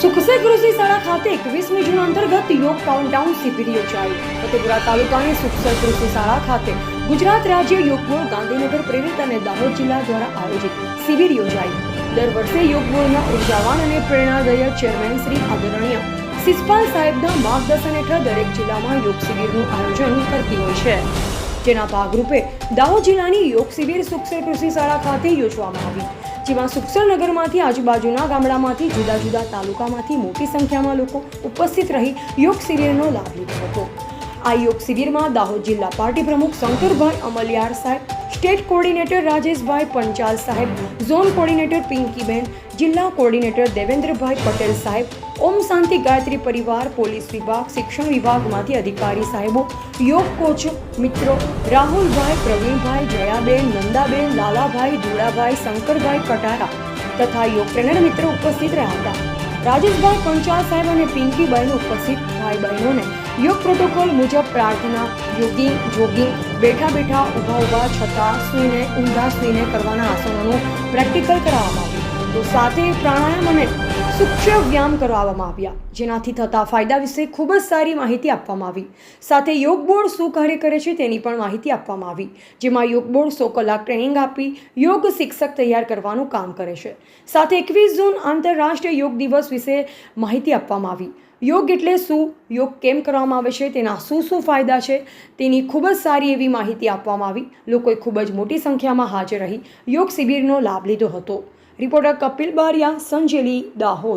સુખસે કૃષિ શાળા ખાતે એકવીસમી જૂન અંતર્ગત યોગ કાઉન્ટડાઉન શિબિર યોજાઈ. ફતેપુરા તાલુકાની સુખસર કૃષિ શાળા ખાતે ગુજરાત રાજ્ય યોગ બોર્ડ ગાંધીનગર પ્રેરિત અને દાહોદ જિલ્લા દ્વારા આયોજિત શિબિર યોજાઈ. દર વર્ષે યોગ બોર્ડના ઉર્જાવાન અને પ્રેરણાદાયક ચેરમેન શ્રી આદરણીય સિસ્પાલ સાહેબના માર્ગદર્શન હેઠળ દરેક જિલ્લામાં યોગ શિબિરનું આયોજન કરતી હોય છે. જેના ભાગરૂપે દાહોદ જિલ્લાની યોગ શિબિર સુખસર કૃષિ શાળા ખાતે યોજવામાં આવી. જેમાં સુખસર નગરમાંથી આજુબાજુના ગામડામાંથી જુદા જુદા તાલુકામાંથી મોટી સંખ્યામાં લોકો ઉપસ્થિત રહી યોગ શિબિરનો લાભ લીધો હતો. આ યોગ શિબિરમાં દાહોદ જિલ્લા પાર્ટી પ્રમુખ શંકરભાઈ અમલિયાર સાહેબ સ્ટેટ કોર્ડિનેટર રાજેશભાઈ પંચાલ સાહેબ, ઝોન કોર્ડિનેટર પિંકીબેન, જિલ્લા કોર્ડિનેટર દેવેન્દ્રભાઈ પટેલ સાહેબ, ઓમ શાંતિ ગાયત્રી પરિવાર, પોલીસ વિભાગ, શિક્ષણ વિભાગમાંથી અધિકારી સાહેબો, યોગ કોચ મિત્રો રાહુલભાઈ, પ્રવીણભાઈ, જયાબેન, નંદાબેન, લાલાભાઈ, ધુળાભાઈ, શંકરભાઈ કટારા તથા યોગ ટ્રેનર મિત્રો ઉપસ્થિત રહ્યા હતા. રાજેશભાઈ પંચાલ સાહેબ અને પિંકીબાઈનો ઉપસ્થિત ભાઈ બહેનોને યોગ પ્રોટોકોલ મુજબ પ્રાર્થના, યોગી, જોગી, બેઠા બેઠા, ઊભા ઊભા, છતાં સૂઈને, ઊંધા સૂઈને કરવાના આસનોનું પ્રેક્ટિકલ કરાવવામાં આવ્યું. તો સાથે પ્રાણાયામ અને સૂક્ષ્મ વ્યાયામ કરાવવામાં આવ્યા. જેનાથી થતા ફાયદા વિશે ખૂબ જ સારી માહિતી આપવામાં આવી. સાથે યોગ બોર્ડ શું કાર્ય કરે છે તેની પણ માહિતી આપવામાં આવી. જેમાં યોગ બોર્ડ સો કલાક ટ્રેનિંગ આપી યોગ શિક્ષક તૈયાર કરવાનું કામ કરે છે. સાથે એકવીસ જૂન આંતરરાષ્ટ્રીય યોગ દિવસ વિશે માહિતી આપવામાં આવી. યોગ એટલે શું? યોગ કેમ કરવામાં આવે છે? તેના શું શું ફાયદા છે? તેની ખૂબ જ સારી એવી માહિતી આપવામાં આવી. લોકોએ ખૂબ જ મોટી સંખ્યામાં હાજર રહી. યોગ શિબિરનો લાભ લીધો હતો. રિપોર્ટર કપિલ બારિયા સંજેલી દાહોદ.